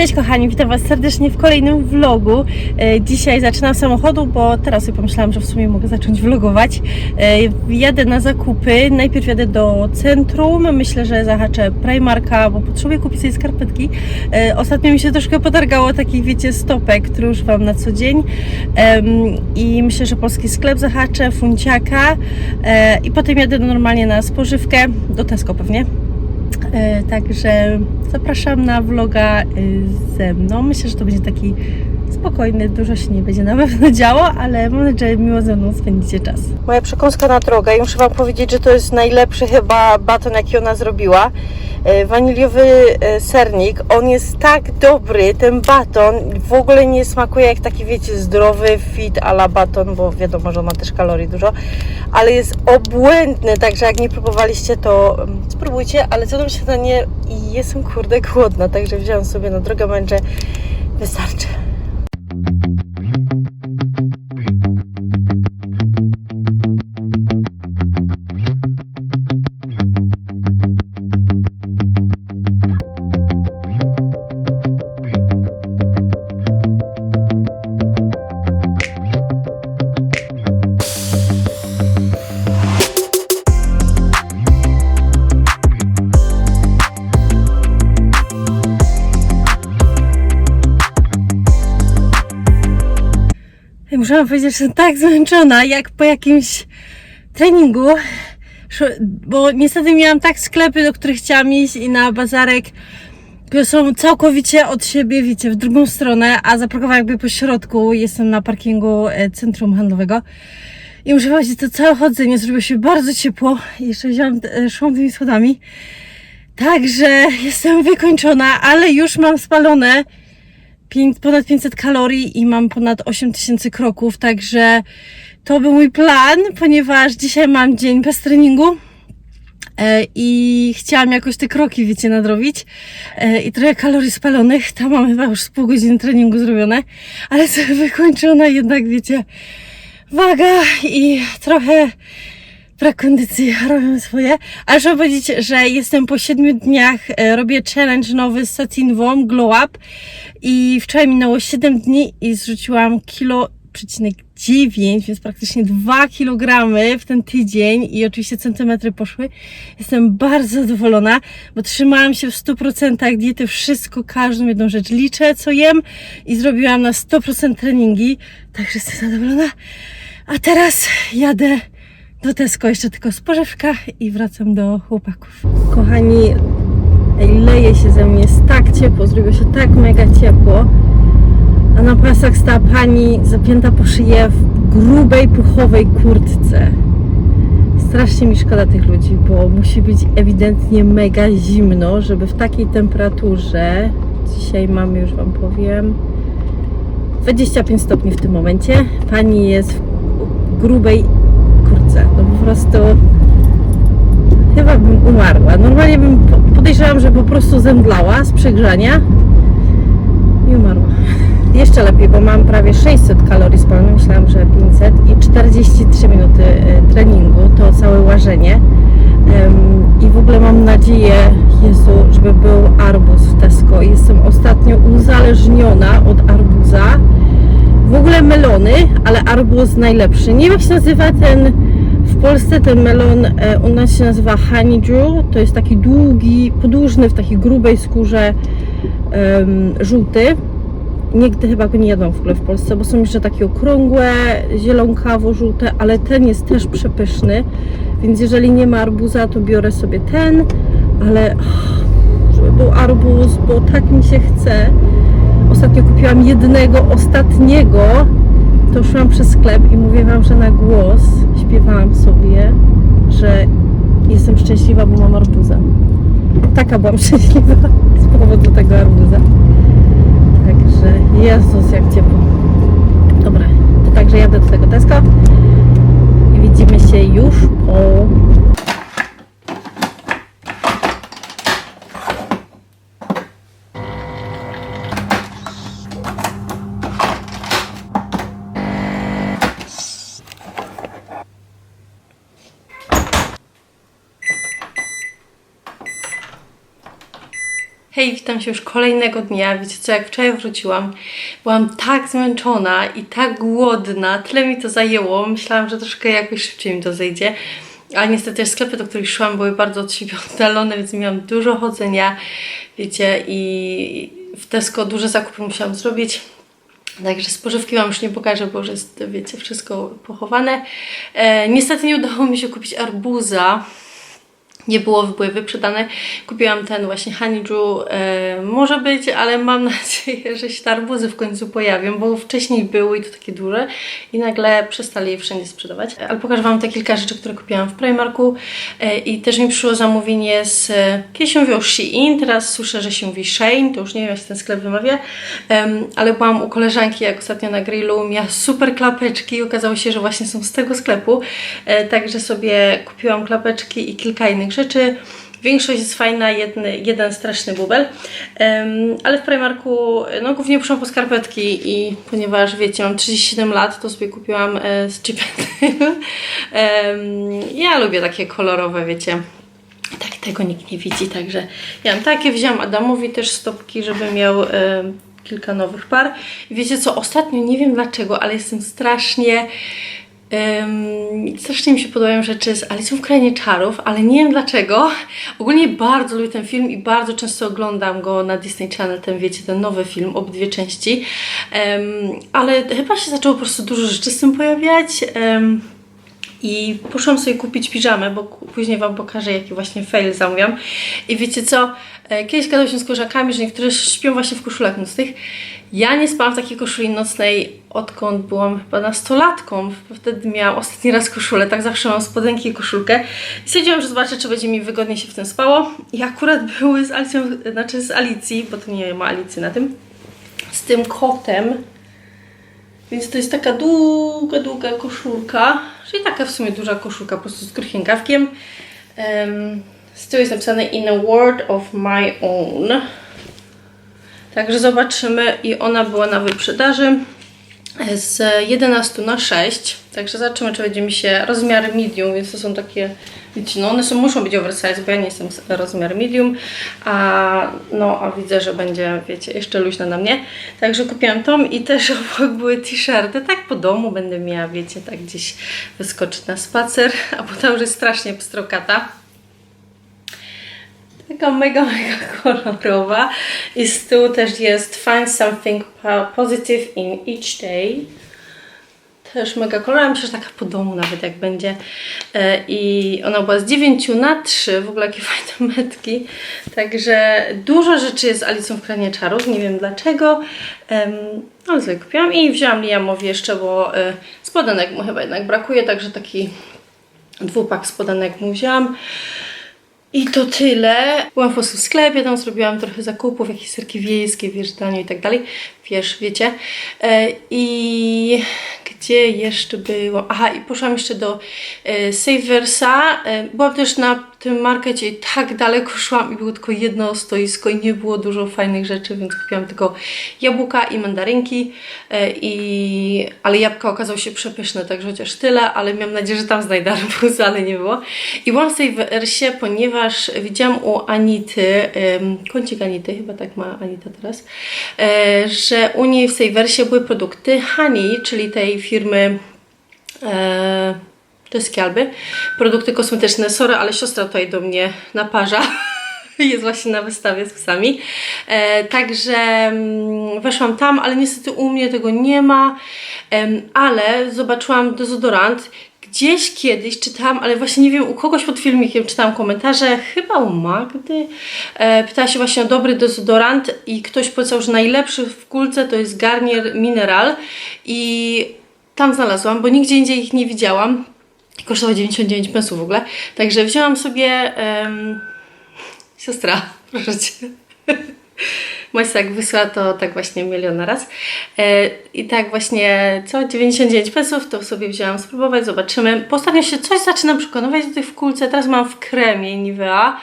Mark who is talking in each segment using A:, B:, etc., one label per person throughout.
A: Cześć kochani, witam Was serdecznie w kolejnym vlogu. E, Dzisiaj zaczynam samochodu, bo teraz sobie pomyślałam, że w sumie mogę zacząć vlogować. E, Jadę na zakupy, najpierw jadę do centrum, myślę, że zahaczę Primarka, bo potrzebuję kupić sobie skarpetki. E, Ostatnio mi się troszkę potargało takich, wiecie, stopek, które używam na co dzień i myślę, że polski sklep zahaczę, funciaka i potem jadę normalnie na spożywkę, do Tesco pewnie. E, Także zapraszam na vloga e, ze mną. Myślę, że to będzie taki spokojny, dużo się nie będzie na pewno działo, ale mam nadzieję, że miło ze mną spędzicie czas. Moja przekąska na drogę. I muszę Wam powiedzieć, że to jest najlepszy chyba baton, jaki ona zrobiła. E, Waniliowy e, sernik, on jest tak dobry, ten baton w ogóle nie smakuje jak taki, wiecie, zdrowy fit a la baton, bo wiadomo, że on ma też kalorii dużo, ale jest obłędny, także jak nie próbowaliście, to mm, spróbujcie, ale co się na nie i jestem kurde głodna, także wziąłem sobie na drogę męczę, wystarczy. Muszę powiedzieć, że jestem tak zmęczona, jak po jakimś treningu, bo niestety miałam tak sklepy, do których chciałam iść i na bazarek, które są całkowicie od siebie, wiecie, w drugą stronę, a zaparkowałam jakby po środku, jestem na parkingu e, centrum handlowego. I muszę powiedzieć, to całe chodzenie zrobiło się bardzo ciepło jeszcze wziąłam, e, szłam tymi schodami. Także jestem wykończona, ale już mam spalone ponad 500 kalorii i mam ponad 8000 kroków, także to był mój plan, ponieważ dzisiaj mam dzień bez treningu e, i chciałam jakoś te kroki, wiecie, nadrobić e, i trochę kalorii spalonych, tam mam chyba już z pół godziny treningu zrobione, ale sobie wykończona jednak, wiecie, waga i trochę brak kondycji robią swoje. Ale trzeba powiedzieć, że jestem po 7 dniach, e, robię challenge nowy z satinwą Glow Up i wczoraj minęło 7 dni i zrzuciłam kilo przecinek 9, więc praktycznie 2 kg w ten tydzień i oczywiście centymetry poszły. Jestem bardzo zadowolona, bo trzymałam się w 100% diety, wszystko, każdą jedną rzecz liczę, co jem i zrobiłam na 100% treningi, także jestem zadowolona. A teraz jadę do Tesco, jeszcze tylko spożywka i wracam do chłopaków. Kochani, ej, leje się ze mnie, jest tak ciepło, zrobiło się tak mega ciepło. A na pasach stała pani zapięta po szyję w grubej, puchowej kurtce. Strasznie mi szkoda tych ludzi, bo musi być ewidentnie mega zimno, żeby w takiej temperaturze, dzisiaj mamy już Wam powiem, 25 stopni w tym momencie, pani jest w grubej kurce. No po prostu chyba bym umarła. Normalnie bym po- podejrzewam, że po prostu zemdlała z przegrzania i umarła. Jeszcze lepiej, bo mam prawie 600 kalorii spalonych, myślałam, że 500 i 43 minuty e, treningu, to całe łażenie. I w ogóle mam nadzieję, Jezu, żeby był arbuz w Tesco. Jestem ostatnio uzależniona od arbuza. W ogóle melony, ale arbuz najlepszy. Nie wiem jak się nazywa ten w Polsce ten melon, e, u nas się nazywa honeydew. To jest taki długi, podłużny w takiej grubej skórze em, żółty. Nigdy chyba go nie jadłam w ogóle w Polsce, bo są jeszcze takie okrągłe, zielonkawo-żółte, ale ten jest też przepyszny. Więc jeżeli nie ma arbuza, to biorę sobie ten, ale oh, żeby był arbuz, bo tak mi się chce. Ostatnio kupiłam jednego, ostatniego. To szłam przez sklep i mówię Wam, że na głos śpiewałam sobie, że jestem szczęśliwa, bo mam arbuza. Taka byłam szczęśliwa z powodu tego arbuza. Także Jezus, jak ciepło. Dobra, to także jadę do tego Tesco i widzimy się już po Hej, witam się już kolejnego dnia. Wiecie co, jak wczoraj wróciłam, byłam tak zmęczona i tak głodna, tyle mi to zajęło. Myślałam, że troszkę jakoś szybciej mi to zejdzie. Ale niestety sklepy, do których szłam, były bardzo od siebie oddalone, więc miałam dużo chodzenia, wiecie, i w Tesco duże zakupy musiałam zrobić. Także spożywki Wam już nie pokażę, bo już jest, wiecie, wszystko pochowane. E, niestety nie udało mi się kupić arbuza, nie było, były wyprzedane. Kupiłam ten właśnie honeydew. E, może być, ale mam nadzieję, że się te arbuzy w końcu pojawią, bo wcześniej były i to takie duże i nagle przestali je wszędzie sprzedawać. E, Ale pokażę Wam te kilka rzeczy, które kupiłam w Primarku e, i też mi przyszło zamówienie z... e, Kiedyś się mówiło Shein, teraz słyszę, że się mówi Shein, to już nie wiem, jak się ten sklep wymawia, Em, ale byłam u koleżanki, jak ostatnio na grillu, miała super klapeczki i okazało się, że właśnie są z tego sklepu, e, także sobie kupiłam klapeczki i kilka innych rzeczy. Większość jest fajna, jedny, jeden straszny bubel, Em, ale w Primarku no głównie poszłam po skarpetki i ponieważ wiecie, mam 37 lat, to sobie kupiłam e, z Chipetem. ja lubię takie kolorowe, wiecie, tak, tego nikt nie widzi, także ja mam takie, wziąłam Adamowi też stopki, żeby miał e, kilka nowych par. I wiecie co, ostatnio nie wiem dlaczego, ale jestem strasznie em, strasznie mi się podobają rzeczy z Alicją w Krainie Czarów, ale nie wiem dlaczego. Ogólnie bardzo lubię ten film i bardzo często oglądam go na Disney Channel, ten wiecie, ten nowy film, obydwie części. Em, ale chyba się zaczęło po prostu dużo rzeczy z tym pojawiać. Em, i poszłam sobie kupić piżamę, bo później Wam pokażę, jaki właśnie fail zamówiłam. I wiecie co? E, Kiedyś gadał się z koleżankami, że niektóre śpią właśnie w koszulach nocnych. Ja nie spałam w takiej koszuli nocnej, odkąd byłam chyba nastolatką. Wtedy miałam ostatni raz koszulę, tak zawsze mam spodenki i koszulkę. I stwierdziłam, że zobaczę, czy będzie mi wygodniej się w tym spało. I akurat były z Alicją, znaczy z Alicji, bo to nie ma Alicji na tym, z tym kotem. Więc to jest taka długa, długa koszulka, czyli taka w sumie duża koszulka po prostu z kruchienkawkiem. Um, z tyłu jest napisane In a World of My Own. Także zobaczymy i ona była na wyprzedaży z 11 na 6. Także zobaczymy, czy będzie mi się rozmiar medium, więc to są takie, wiecie, no one są, muszą być oversize, bo ja nie jestem rozmiar medium, a no, a widzę, że będzie, wiecie, jeszcze luźna na mnie. Także kupiłam tą i też obok były t-shirty, tak po domu będę miała, wiecie, tak gdzieś wyskoczyć na spacer, a potem już jest strasznie pstrokata taka mega, mega kolorowa. I z tyłu też jest Find something po- positive in each day. Też mega kolorowa, myślę, że taka po domu nawet jak będzie. E, I ona była z 9 na 3, w ogóle jakie fajne metki. Także dużo rzeczy jest z Alicją w Krainie Czarów, nie wiem dlaczego. Ale sobie kupiłam i wzięłam Liamowi jeszcze, bo e, spodenek mu chyba jednak brakuje, także taki dwupak spodenek mu wzięłam. I to tyle. Byłam po prostu w sklepie, tam zrobiłam trochę zakupów, jakieś serki wiejskie, wiesz, danie i tak dalej. Wiesz, wiecie. E, I gdzie jeszcze byłam? Aha, i poszłam jeszcze do e, Saversa. E, byłam też na tym markecie i tak daleko szłam i było tylko jedno stoisko i nie było dużo fajnych rzeczy, więc kupiłam tylko jabłka i mandarynki. E, i, ale jabłka okazały się przepyszne, także chociaż tyle, ale miałam nadzieję, że tam znajdę arbuz, ale nie było. I byłam w Saversie, ponieważ widziałam u Anity, em, kącik Anity, chyba tak ma Anita teraz, e, że u niej w Saversie były produkty Honey, czyli tej firmy e, to jest Kialby. Produkty kosmetyczne. Sorry, ale siostra tutaj do mnie naparza. Jest właśnie na wystawie z psami. E, także mm, weszłam tam, ale niestety u mnie tego nie ma. Ale zobaczyłam dezodorant. Gdzieś kiedyś czytałam, ale właśnie nie wiem, u kogoś pod filmikiem czytałam komentarze, chyba u Magdy. E, pytała się właśnie o dobry dezodorant i ktoś powiedział, że najlepszy w kulce to jest Garnier Mineral i tam znalazłam, bo nigdzie indziej ich nie widziałam. Kosztował 99 pensów w ogóle. Także wzięłam sobie. em, siostra, proszę cię. Majsa jak wysła to tak właśnie milion na raz. E, I tak właśnie co 99 pensów to sobie wzięłam spróbować, zobaczymy. Bo się coś zaczynam przekonywać do tych w kulce. Teraz mam w kremie Nivea.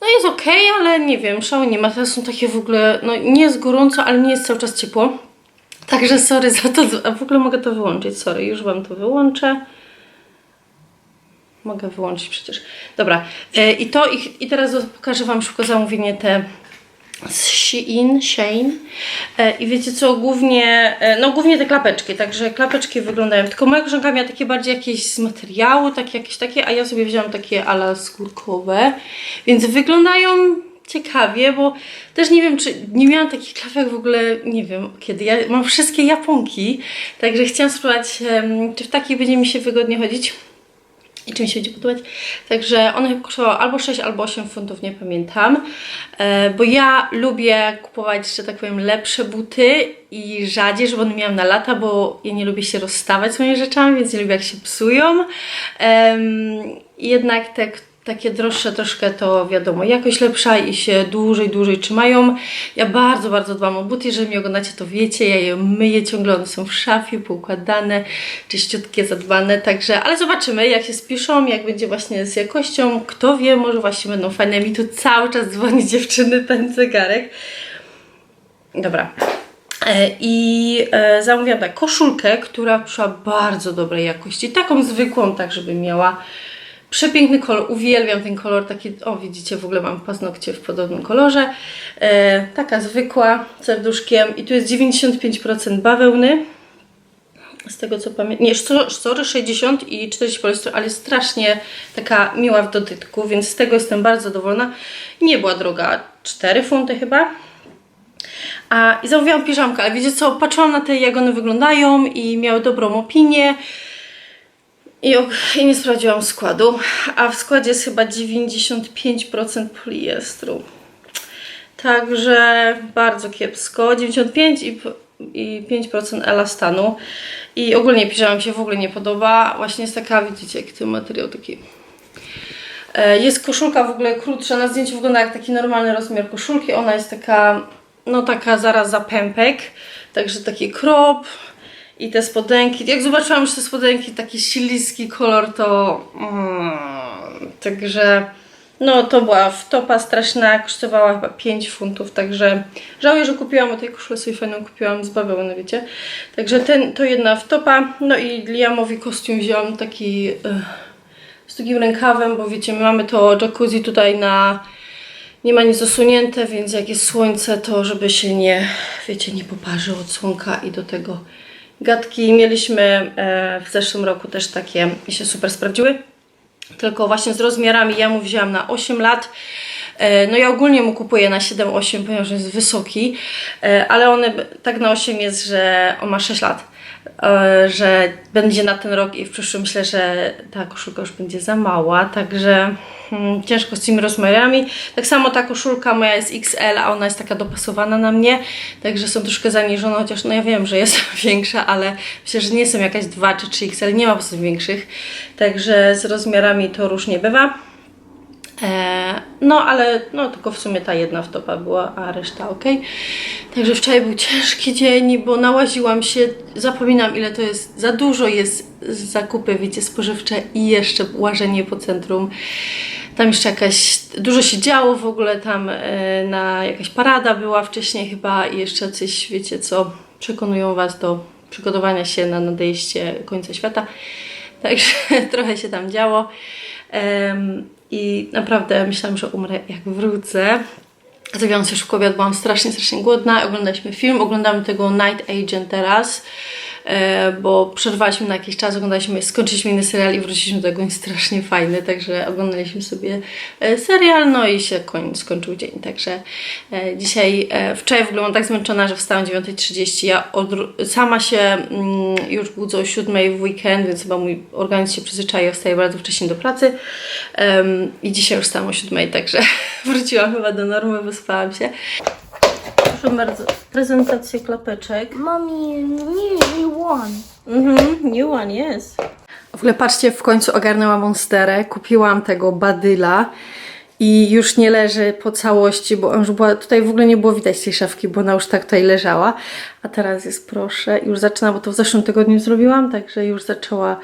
A: No jest ok, ale nie wiem, szału nie ma. Teraz są takie w ogóle, no nie jest gorąco, ale nie jest cały czas ciepło. Także sorry za to, a w ogóle mogę to wyłączyć, sorry, już Wam to wyłączę. Mogę wyłączyć przecież. Dobra, e, i to i, i teraz pokażę Wam szybko zamówienie te z Shein, Shein. E, I wiecie co, głównie, e, no głównie te klapeczki, także klapeczki wyglądają, tylko moja koleżanka miała takie bardziej jakieś z materiału, takie jakieś takie, a ja sobie wzięłam takie ala skórkowe, więc wyglądają ciekawie, bo też nie wiem, czy nie miałam takich klapek w ogóle, nie wiem kiedy, ja mam wszystkie Japonki, także chciałam spróbować, czy w takich będzie mi się wygodnie chodzić i czy mi się będzie podobać. Także one chyba kosztowały albo 6, albo 8 funtów, nie pamiętam. E, bo ja lubię kupować, że tak powiem, lepsze buty i rzadziej, żeby one miałam na lata, bo ja nie lubię się rozstawać z moimi rzeczami, więc nie lubię jak się psują. Jednak te takie droższe troszkę to wiadomo, jakość lepsza i się dłużej, dłużej trzymają. Ja bardzo, bardzo dbam o buty, jeżeli mnie oglądacie to wiecie, ja je myję ciągle, one są w szafie, poukładane, czyściutkie, zadbane, także, ale zobaczymy jak się spiszą, jak będzie właśnie z jakością, kto wie, może właśnie będą fajne, mi tu cały czas dzwoni dziewczyny ten zegarek. Dobra. E, I e, zamówiłam tak koszulkę, która przyszła bardzo dobrej jakości, taką zwykłą, tak żeby miała Przepiękny kolor, uwielbiam ten kolor, taki, o widzicie, w ogóle mam paznokcie w podobnym kolorze. E, taka zwykła, serduszkiem i tu jest 95% bawełny. Z tego co pamiętam, nie, sorry, 60 i 40 poliestru, ale strasznie taka miła w dotyku, więc z tego jestem bardzo zadowolona. Nie była droga, 4 funty chyba. A, I zamówiłam piżamkę, ale wiecie co, patrzyłam na te, jak one wyglądają i miały dobrą opinię. I, I nie sprawdziłam składu, a w składzie jest chyba 95% poliestru. Także bardzo kiepsko. 95 i, i 5% elastanu. I ogólnie piżama mi się w ogóle nie podoba. Właśnie jest taka, widzicie, jaki ten materiał taki. E, Jest koszulka w ogóle krótsza. Na zdjęciu wygląda jak taki normalny rozmiar koszulki. Ona jest taka, no taka zaraz za pępek. Także taki krop. I te spodenki. Jak zobaczyłam już te spodenki, taki śliski kolor, to. Mm, także. No to była wtopa straszna, kosztowała chyba 5 funtów, także żałuję, że kupiłam, bo tej koszulę sobie fajną kupiłam z bawełny, wiecie. Także ten, to jedna wtopa, no i Liamowi kostium wziąłam taki eh, z długim rękawem, bo wiecie, my mamy to jacuzzi tutaj na, nie ma nic zasunięte, więc jak jest słońce, to żeby się nie, wiecie, nie poparzył od słonka i do tego gadki. Mieliśmy e, w zeszłym roku też takie i się super sprawdziły. Tylko właśnie z rozmiarami ja mu wzięłam na 8 lat. E, No ja ogólnie mu kupuję na 7-8, ponieważ jest wysoki, e, ale one b- tak na 8 jest, że on ma 6 lat. E, Że będzie na ten rok i w przyszłym myślę, że ta koszulka już będzie za mała, także hmm, ciężko z tymi rozmiarami. Tak samo ta koszulka moja jest XL, a ona jest taka dopasowana na mnie, także są troszkę zaniżone, chociaż no ja wiem, że jest większa, ale myślę, że nie są jakaś 2 czy 3 XL, nie ma po prostu większych, także z rozmiarami to różnie bywa. E, no, ale no, tylko w sumie ta jedna wtopa była, a reszta ok. Także wczoraj był ciężki dzień, bo nałaziłam się, zapominam ile to jest, za dużo jest zakupy, wiecie, spożywcze i jeszcze łażenie po centrum. Tam jeszcze jakaś, dużo się działo w ogóle, tam e, na jakaś parada była wcześniej chyba i jeszcze coś, wiecie co, przekonują Was do przygotowania się na nadejście końca świata. Także trochę się tam działo. I naprawdę myślałam, że umrę jak wrócę. Zjawiłam się obiad, byłam strasznie, strasznie głodna. Oglądaliśmy film, oglądamy tego Night Agent teraz, bo przerwaliśmy na jakiś czas, oglądaliśmy, skończyliśmy inny serial i wróciliśmy do tego, strasznie fajny, także oglądaliśmy sobie e, serial, no i się koń, skończył dzień, także e, dzisiaj, e, wczoraj w ogóle byłam tak zmęczona, że wstałam o 9.30, ja odru- sama się mm, już budzę o 7.00 w weekend, więc chyba mój organizm się przyzwyczaił, wstaję bardzo wcześnie do pracy i dzisiaj już wstałam o 7.00, także wróciłam chyba do normy, wyspałam się. Proszę bardzo, prezentacja klapeczek.
B: Mommy, new one.
A: Mhm, new one, yes. W ogóle patrzcie, w końcu ogarnęłam Monsterę, kupiłam tego badyla i już nie leży po całości, bo on już była, tutaj w ogóle nie było widać tej szafki, bo ona już tak tutaj leżała, a teraz jest proszę, już zaczyna, bo to w zeszłym tygodniu zrobiłam, także już zaczęła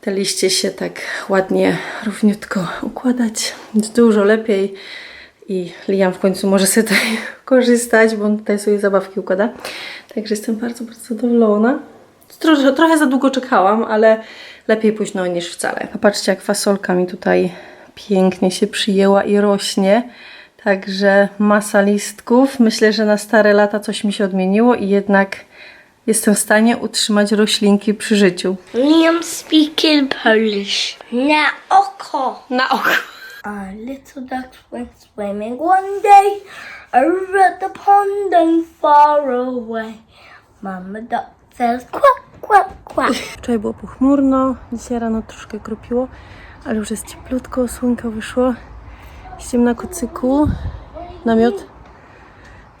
A: te liście się tak ładnie, równiutko układać, jest dużo lepiej i Liam w końcu może sobie tutaj korzystać, bo on tutaj sobie zabawki układa. Także jestem bardzo, bardzo zadowolona. Trochę, trochę za długo czekałam, ale lepiej późno niż wcale. Popatrzcie, jak fasolka mi tutaj pięknie się przyjęła i rośnie. Także masa listków. Myślę, że na stare lata coś mi się odmieniło i jednak jestem w stanie utrzymać roślinki przy życiu.
B: Liam speaking Polish. Na oko.
A: Na oko.
B: A little ducks went swimming one day over the pond and far away. Mama duck says quack, quack, quack.
A: Wczoraj było pochmurno, dzisiaj rano troszkę kropiło, ale już jest cieplutko, słonko wyszło. Siedzimy na kocyku, namiot,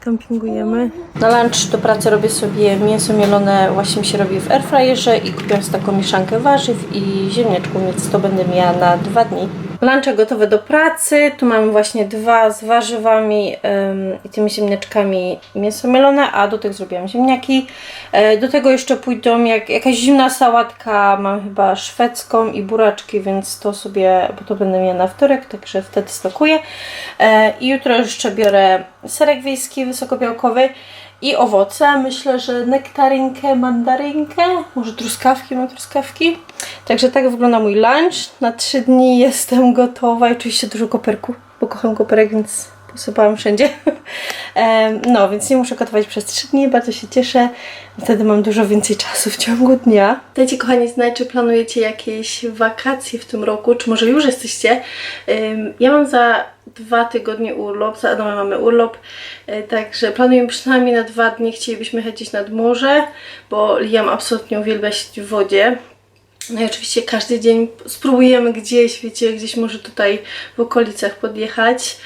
A: kampingujemy. Na lunch do pracy robię sobie mięso mielone, właśnie mi się robi w airfryerze i kupiłam taką mieszankę warzyw i ziemniaczków, więc to będę miała na dwa dni. Lunche gotowe do pracy, tu mamy właśnie dwa z warzywami i tymi ziemniaczkami mięso mielone, a do tych zrobiłam ziemniaki. E, do tego jeszcze pójdą jak, jakaś zimna sałatka, mam chyba szwedzką i buraczki, więc to sobie, bo to będę miała na wtorek, także wtedy stokuję. E, I jutro jeszcze biorę serek wiejski wysokobiałkowy i owoce. Myślę, że nektarynkę, mandarynkę, może truskawki, mam truskawki. Także tak wygląda mój lunch. Na trzy dni jestem gotowa i oczywiście dużo koperku, bo kocham koperek, więc posypałam wszędzie. No, więc nie muszę gotować przez trzy dni, bardzo się cieszę. Wtedy mam dużo więcej czasu w ciągu dnia. Dajcie kochani znać, czy planujecie jakieś wakacje w tym roku, czy może już jesteście. Ja mam za dwa tygodnie urlop, za Adamem mamy urlop, e, także planujemy przynajmniej na dwa dni, chcielibyśmy gdzieś nad morze, bo Liam absolutnie uwielbia siedzieć w wodzie. No i oczywiście każdy dzień spróbujemy gdzieś, wiecie, gdzieś może tutaj w okolicach podjechać.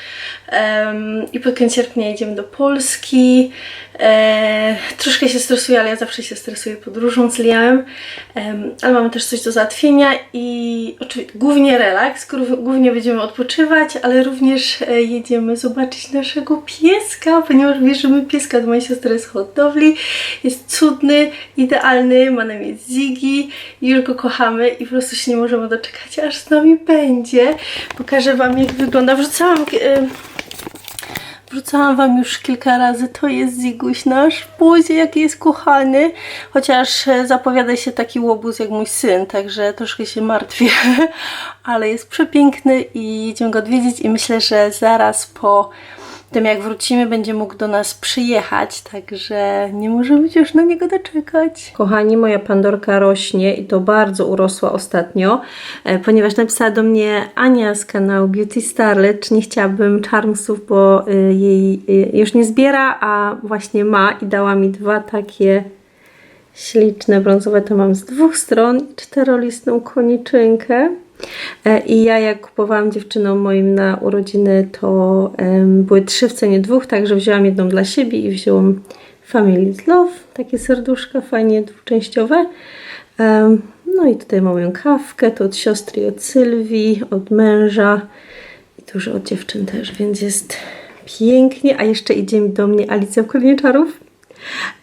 A: Em, I pod koniec sierpnia jedziemy do Polski. E, troszkę się stresuję, ale ja zawsze się stresuję podróżą z Liamem. Em, ale mamy też coś do załatwienia i oczywiście głównie relaks, głów- głównie będziemy odpoczywać, ale również e, jedziemy zobaczyć naszego pieska, ponieważ bierzemy pieska do mojej siostry z hodowli. Jest cudny, idealny, ma na imię Ziggy i już go kochamy i po prostu się nie możemy doczekać, aż z nami będzie. Pokażę Wam jak wygląda. Wrzucałam... E, Wrzucałam Wam już kilka razy, to jest Ziguś nasz buzie, jaki jest kochany. Chociaż e, zapowiada się taki łobuz jak mój syn, także troszkę się martwię. Ale jest przepiękny i jedziemy go odwiedzić i myślę, że zaraz po tym jak wrócimy będzie mógł do nas przyjechać, także nie możemy się już na niego doczekać. Kochani, moja Pandorka rośnie i to bardzo urosła ostatnio, e, ponieważ napisała do mnie Ania z kanału Beauty Starlet, czy nie chciałabym charmsów, bo y, jej y, już nie zbiera, a właśnie ma i dała mi dwa takie śliczne brązowe, to mam z dwóch stron czterolistną koniczynkę. E, I ja jak kupowałam dziewczynom moim na urodziny, to były trzy w cenie dwóch, także wzięłam jedną dla siebie i wzięłam Family's Love, takie serduszka fajnie dwuczęściowe. No i tutaj mam moją kawkę, to od siostry od Sylwii, od męża i już od dziewczyn też, więc jest pięknie, a jeszcze idzie mi do mnie Alicja w Królnie Czarów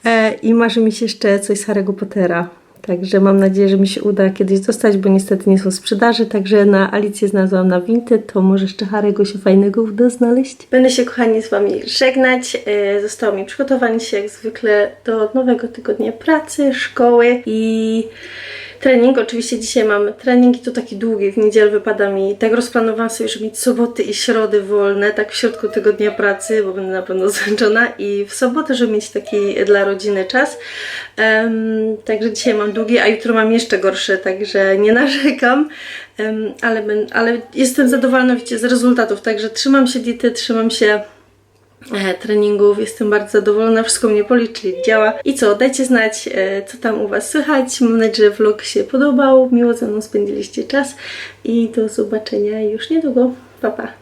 A: e, i marzy mi się jeszcze coś z Harry'ego Pottera. Także mam nadzieję, że mi się uda kiedyś dostać, bo niestety nie są sprzedaży. Także na Alicję znalazłam na Vinted, to może jeszcze Harego się fajnego uda znaleźć. Będę się, kochani, z Wami żegnać. E, Zostało mi przygotowanie się jak zwykle do nowego tygodnia pracy, szkoły i trening. Oczywiście dzisiaj mam trening i to taki długi. W niedzielę wypada mi, tak rozplanowałam sobie, żeby mieć soboty i środy wolne, tak w środku tygodnia pracy, bo będę na pewno zmęczona i w sobotę, żeby mieć taki dla rodziny czas. Em, także dzisiaj mam długi, a jutro mam jeszcze gorsze, także nie narzekam. Em, ale, ale jestem zadowolona, wiecie, z rezultatów, także trzymam się diety, trzymam się treningów. Jestem bardzo zadowolona, wszystko mnie boli, czyli działa. I co, dajcie znać, e, co tam u Was słychać. Mam nadzieję, że vlog się podobał, miło ze mną spędziliście czas i do zobaczenia już niedługo. Pa, pa.